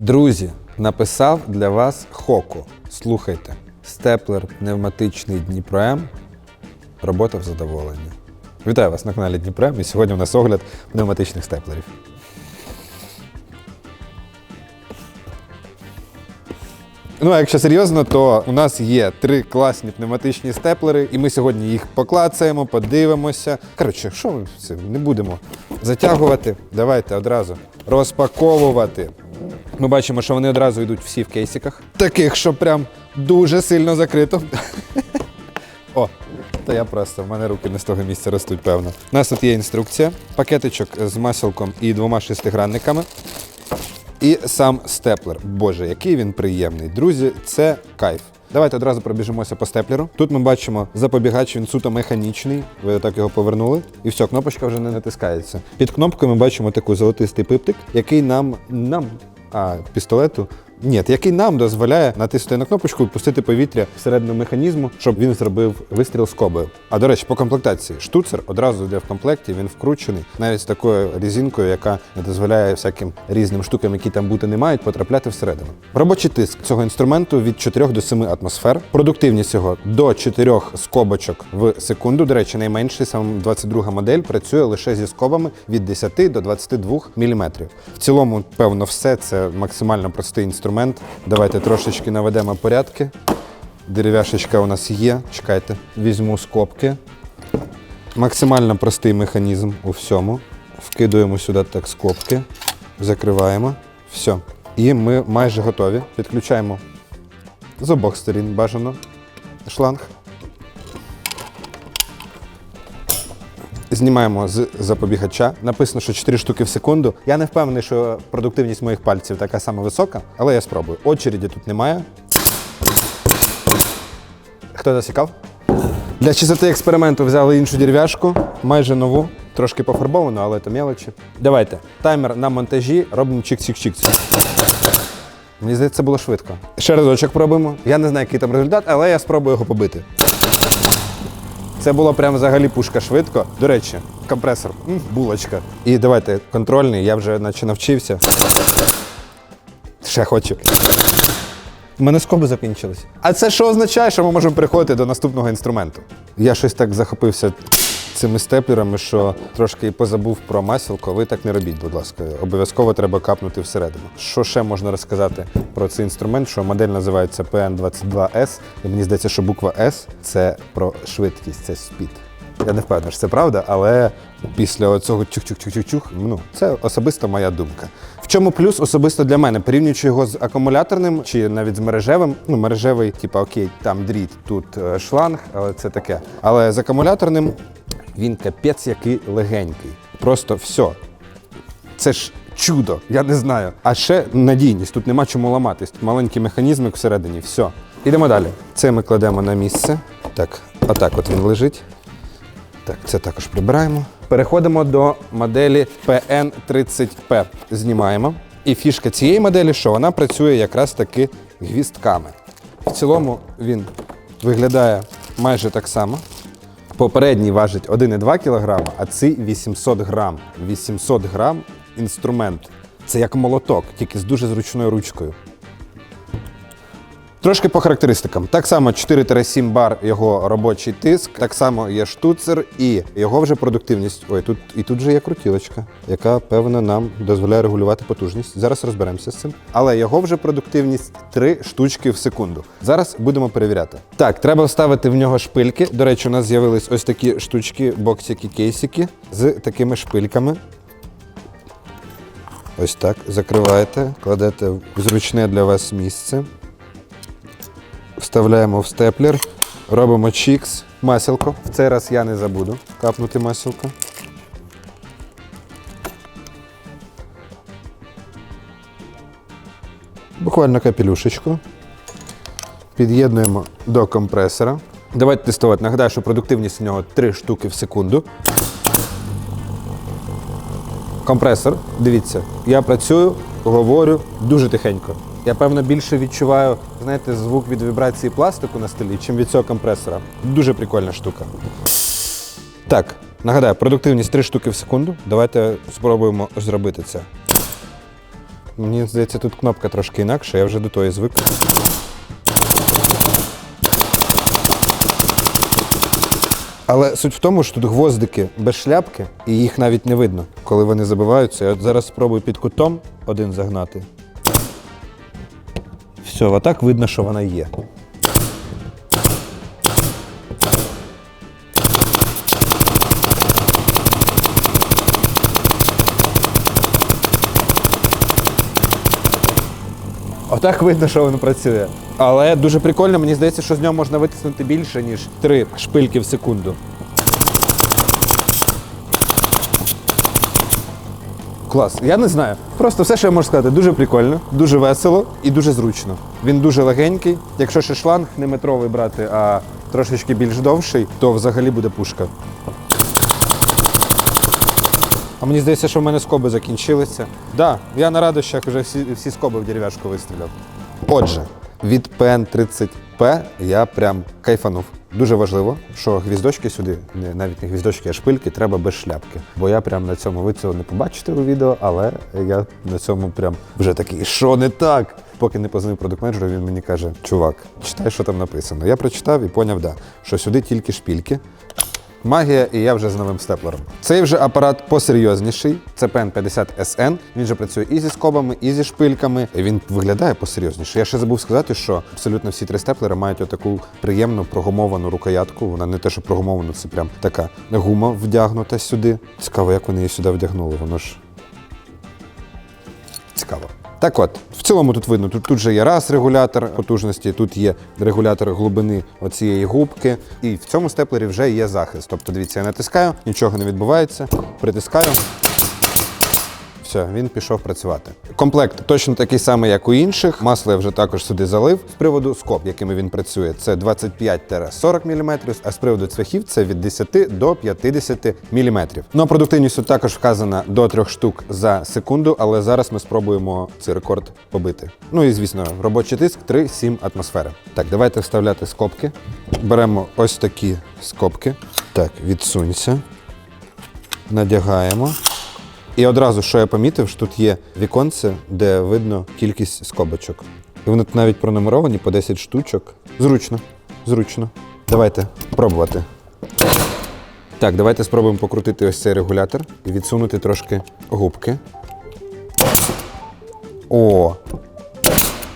Друзі, написав для вас Хоку. Слухайте, степлер пневматичний Дніпро М. Робота в задоволенні. Вітаю вас на каналі Дніпро М. І сьогодні у нас огляд пневматичних степлерів. Ну, а якщо серйозно, то у нас є три класні пневматичні степлери, і ми сьогодні їх поклацаємо, подивимося. Коротше, що ми не будемо затягувати. Давайте одразу розпаковувати. Ми бачимо, що вони одразу йдуть всі в кейсиках. Таких, що прям дуже сильно закрито. О, то я просто, в мене руки не з того місця ростуть, певно. У нас тут є інструкція, пакетичок з маселком і двома шестигранниками. І сам степлер. Боже, який він приємний. Друзі, це кайф. Давайте одразу пробіжимося по степлеру. Тут ми бачимо запобігач, він суто механічний. Ви так його повернули, і все, кнопочка вже не натискається. Під кнопкою ми бачимо такий золотистий пиптик, який нам нам. А пістолету ні, який нам дозволяє натиснути на кнопочку і пустити повітря всередину механізму, щоб він зробив вистріл скобою. А до речі, по комплектації штуцер одразу йде в комплекті, він вкручений навіть з такою резинкою, яка не дозволяє всяким різним штукам, які там бути не мають, потрапляти всередину. Робочий тиск цього інструменту від 4 до 7 атмосфер. Продуктивність його до 4 скобочок в секунду. До речі, найменший сам 22 модель працює лише зі скобами від 10 до 22 мм. В цілому, певно, все це максимально простий інструмент. Давайте трошечки наведемо порядки. Дерев'яшечка у нас є. Чекайте, візьму скобки. Максимально простий механізм у всьому. Вкидуємо сюди так скобки, закриваємо. Все. І ми майже готові. Підключаємо з обох сторін бажано шланг. Знімаємо з запобігача. Написано, що 4 штуки в секунду. Я не впевнений, що продуктивність моїх пальців така сама висока, але я спробую. Очереді тут немає. Хто засікав? Для чистоти експерименту взяли іншу дерев'яшку, майже нову, трошки пофарбовану, але то мелочі. Давайте. Таймер на монтажі, робимо чик-чик-чик. Мені здається, це було швидко. Ще разочок пробуємо. Я не знаю, який там результат, але я спробую його побити. Це було прям взагалі пушка швидко. До речі, компресор, булочка. І давайте контрольний, я вже наче навчився. Ще хочу. У мене скоби закінчились. А це що означає, що ми можемо переходити до наступного інструменту? Я щось так захопився цими степлерами, що трошки позабув про масілко. Ви так не робіть, будь ласка. Обов'язково треба капнути всередину. Що ще можна розказати про цей інструмент? Що модель називається PN22S, і мені здається, що буква S це про швидкість, це спід. Я не впевнений, що це правда, але після цього чух-чух-чух-чух, ну це особисто моя думка. В чому плюс особисто для мене, порівнюючи його з акумуляторним чи навіть з мережевим. Ну, мережевий, типа окей, там дріт, тут е, шланг, але це таке. Але з акумуляторним він капець який легенький. Просто все. Це ж чудо, я не знаю. А ще надійність, тут нема чому ламатись. Тут маленький механізмик всередині, все. Ідемо далі. Це ми кладемо на місце. Так, отак от він лежить. Так, це також прибираємо. Переходимо до моделі PN30P. Знімаємо. І фішка цієї моделі, що вона працює якраз таки гвістками. В цілому він виглядає майже так само. Попередній важить 1,2 кг, а цей 800 грам. 800 грам інструмент. Це як молоток, тільки з дуже зручною ручкою. Трошки по характеристикам. Так само 4-7 бар його робочий тиск, так само є штуцер і його вже продуктивність. Ой, тут і тут же є крутілочка, яка певно нам дозволяє регулювати потужність. Зараз розберемося з цим. Але його вже продуктивність 3 штучки в секунду. Зараз будемо перевіряти. Так, треба вставити в нього шпильки. До речі, у нас з'явились ось такі штучки, боксики, кейсики з такими шпильками. Ось так. Закриваєте, кладете в зручне для вас місце. Вставляємо в степлер, робимо чікс, масілко. В цей раз я не забуду капнути масілко. Буквально капелюшечку. Під'єднуємо до компресора. Давайте тестувати. Нагадаю, що продуктивність у нього 3 штуки в секунду. Компресор, дивіться, я працюю, говорю дуже тихенько. Я певно більше відчуваю, знаєте, звук від вібрації пластику на столі, чим від цього компресора. Дуже прикольна штука. Так, нагадаю, продуктивність 3 штуки в секунду. Давайте спробуємо зробити це. Мені здається, тут кнопка трошки інакша, я вже до тої звик. Але суть в тому, що тут гвоздики без шляпки, і їх навіть не видно, коли вони забиваються. Я от зараз спробую під кутом один загнати. Все, отак видно, що вона є. Отак видно, що воно працює. Але дуже прикольно, мені здається, що з нього можна витиснути більше, ніж три шпильки в секунду. Клас, я не знаю. Просто все, що я можу сказати, дуже прикольно, дуже весело і дуже зручно. Він дуже легенький. Якщо ще шланг не метровий брати, а трошечки більш довший, то взагалі буде пушка. А мені здається, що в мене скоби закінчилися. Да, я на радощах вже всі, всі скоби в дерев'яшку вистріляв. Отже, від PN30P я прям кайфанув. Дуже важливо, що гвіздочки сюди, не- навіть не гвіздочки, а шпильки, треба без шляпки. Бо я прям на цьому ви цього не побачите у відео, але я на цьому прям вже такий, що не так? Поки не позвонив продукт-менеджеру, він мені каже: чувак, читай, що там написано. Я прочитав і поняв, да, що сюди тільки шпільки. Магія, і я вже з новим степлером. Цей вже апарат посерйозніший. Це PN 50 SN. Він же працює і зі скобами, і зі шпильками. І він виглядає посерйозніше. Я ще забув сказати, що абсолютно всі три степлери мають отаку приємну прогумовану рукоятку. Вона не те, що прогумована, це прям така гума вдягнута сюди. Цікаво, як вони її сюди вдягнули. Воно ж цікаво. Так от, цілому тут видно, тут, тут же є раз регулятор потужності, тут є регулятор глибини оцієї губки, і в цьому степлері вже є захист. Тобто, дивіться, я натискаю, нічого не відбувається, притискаю. Все, він пішов працювати. Комплект точно такий самий, як у інших. Масло я вже також сюди залив. З приводу скоб, якими він працює, це 25-40 мм, а з приводу цвяхів це від 10 до 50 мм. Ну а продуктивність тут також вказана до 3 штук за секунду, але зараз ми спробуємо цей рекорд побити. Ну і звісно, робочий тиск 3-7 атмосфери. Так, давайте вставляти скобки. Беремо ось такі скобки. Так, відсунься. Надягаємо. І одразу, що я помітив, що тут є віконце, де видно кількість скобочок. І вони тут навіть пронумеровані по 10 штучок. Зручно, зручно. Давайте пробувати. Так, давайте спробуємо покрутити ось цей регулятор і відсунути трошки губки. О!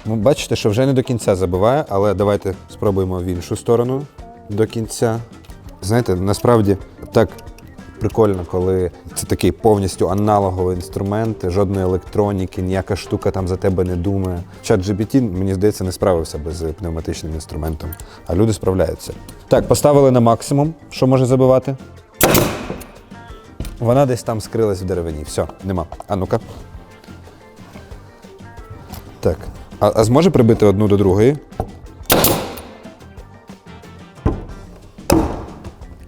Ну, бачите, що вже не до кінця забиває, але давайте спробуємо в іншу сторону до кінця. Знаєте, насправді так прикольно, коли це такий повністю аналоговий інструмент, жодної електроніки, ніяка штука там за тебе не думає. Чат GPT, мені здається, не справився без пневматичним інструментом, а люди справляються. Так, поставили на максимум, що може забивати. Вона десь там скрилась в деревині. Все, нема. А ну-ка. Так. А, а зможе прибити одну до другої?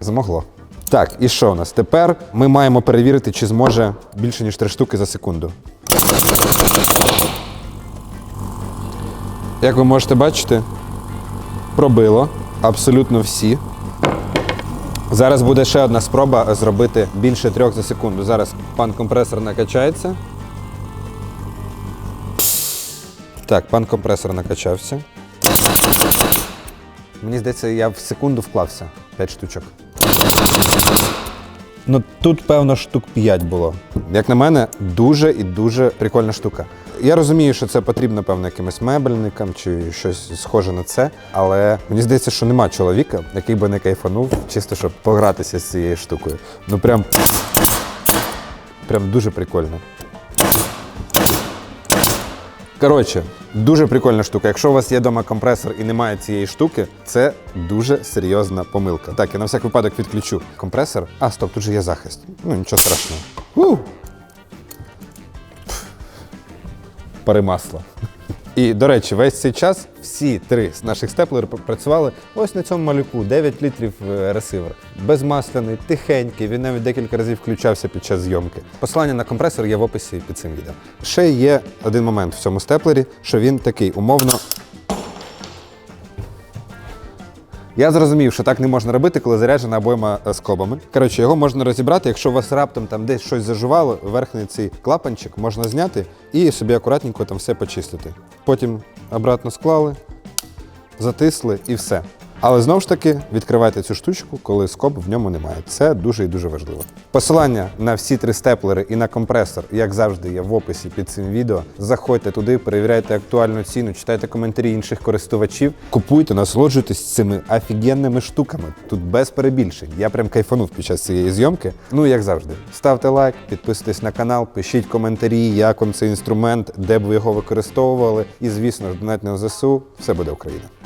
Змогло. Так, і що у нас? Тепер ми маємо перевірити, чи зможе більше, ніж три штуки за секунду. Як ви можете бачити, пробило абсолютно всі. Зараз буде ще одна спроба зробити більше трьох за секунду. Зараз пан компресор накачається. Так, пан компресор накачався. Мені здається, я в секунду вклався. 5 штучок. Ну тут, певно, штук 5 було. Як на мене, дуже і дуже прикольна штука. Я розумію, що це потрібно, певно, якимось мебельникам чи щось схоже на це, але мені здається, що нема чоловіка, який би не кайфанув, чисто щоб погратися з цією штукою. Ну прям. Прям дуже прикольно. Коротше, дуже прикольна штука. Якщо у вас є вдома компресор і немає цієї штуки, це дуже серйозна помилка. Так, я на всяк випадок відключу компресор. А, стоп, тут же є захист. Ну, нічого страшного. У! Пари масла. І, до речі, весь цей час всі три з наших степлерів працювали ось на цьому малюку 9 літрів е, ресивер. Безмасляний, тихенький, він навіть декілька разів включався під час зйомки. Посилання на компресор є в описі під цим відео. Ще є один момент в цьому степлері, що він такий умовно Я зрозумів, що так не можна робити, коли заряджена обойма е, скобами. Коротше, його можна розібрати, якщо у вас раптом там десь щось зажувало, верхній цей клапанчик можна зняти і собі акуратненько там все почистити. Потім обратно склали, затисли і все. Але знову ж таки відкривайте цю штучку, коли скоб в ньому немає. Це дуже і дуже важливо. Посилання на всі три степлери і на компресор, як завжди, є в описі під цим відео. Заходьте туди, перевіряйте актуальну ціну, читайте коментарі інших користувачів. Купуйте, насолоджуйтесь цими офігенними штуками. Тут без перебільшень. Я прям кайфанув під час цієї зйомки. Ну як завжди, ставте лайк, підписуйтесь на канал, пишіть коментарі, як вам цей інструмент, де б ви його використовували. І звісно ж, донатьте на ЗСУ. Все буде Україна.